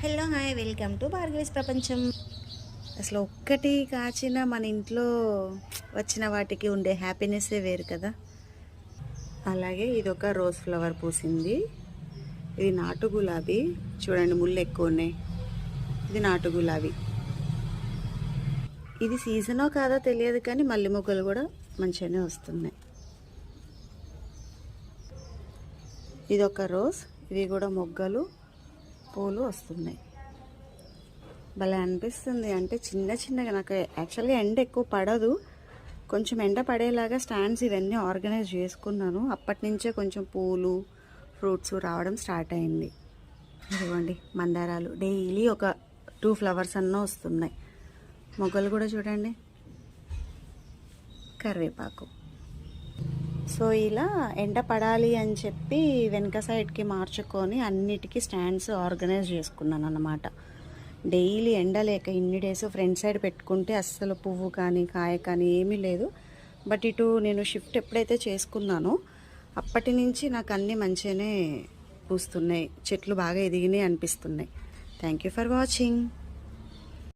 Hello hi welcome to Bhargavi's ప్రపంచం. అసలు ఒక్కటి కాచిన మన ఇంట్లో వచ్చిన వాటికి ఉండే హ్యాపీనెస్సే వేరు కదా. అలాగే ఇది ఒక రోజ్ ఫ్లవర్ పూసింది. ఇది నాటు గులాబీ. చూడండి ముళ్ళు ఎక్కువ ఉన్నాయి. ఇది నాటు గులాబీ. ఇది సీజనో కాదో తెలియదు కానీ మల్లె మొగ్గలు కూడా మంచిగానే వస్తున్నాయి. ఇది ఒక రోజ్ ఇవి కూడా మొగ్గలు. పూలు వస్తున్నాయి. భలే అనిపిస్తుంది. అంటే చిన్న చిన్నగా నాకు యాక్చువల్గా ఎండ ఎక్కువ పడదు. కొంచెం ఎండ పడేలాగా స్టాండ్స్ ఇవన్నీ ఆర్గనైజ్ చేసుకున్నాను. అప్పటి నుంచే కొంచెం పూలు ఫ్రూట్స్ రావడం స్టార్ట్ అయింది. ఇదిగోండి మందారాలు. డైలీ ఒక టూ ఫ్లవర్స్ అన్న వస్తున్నాయి. మొగ్గలు కూడా చూడండి. కరివేపాకు. సో ఇలా ఎండ పడాలి అని చెప్పి వెనక సైడ్కి మార్చుకొని అన్నిటికీ స్టాండ్స్ ఆర్గనైజ్ చేసుకున్నాను అన్నమాట డైలీ ఎండ లేక ఇన్ని డేస్ ఫ్రంట్ సైడ్ పెట్టుకుంటే అస్సలు పువ్వు కానీ కాయ కానీ ఏమీ లేదు. బట్ ఇటు నేను షిఫ్ట్ ఎప్పుడైతే చేసుకున్నానో అప్పటి నుంచి నాకు అన్నీ మంచిగానే పూస్తున్నాయి. చెట్లు బాగా ఎదిగినాయి అనిపిస్తున్నాయి. Thank you for watching.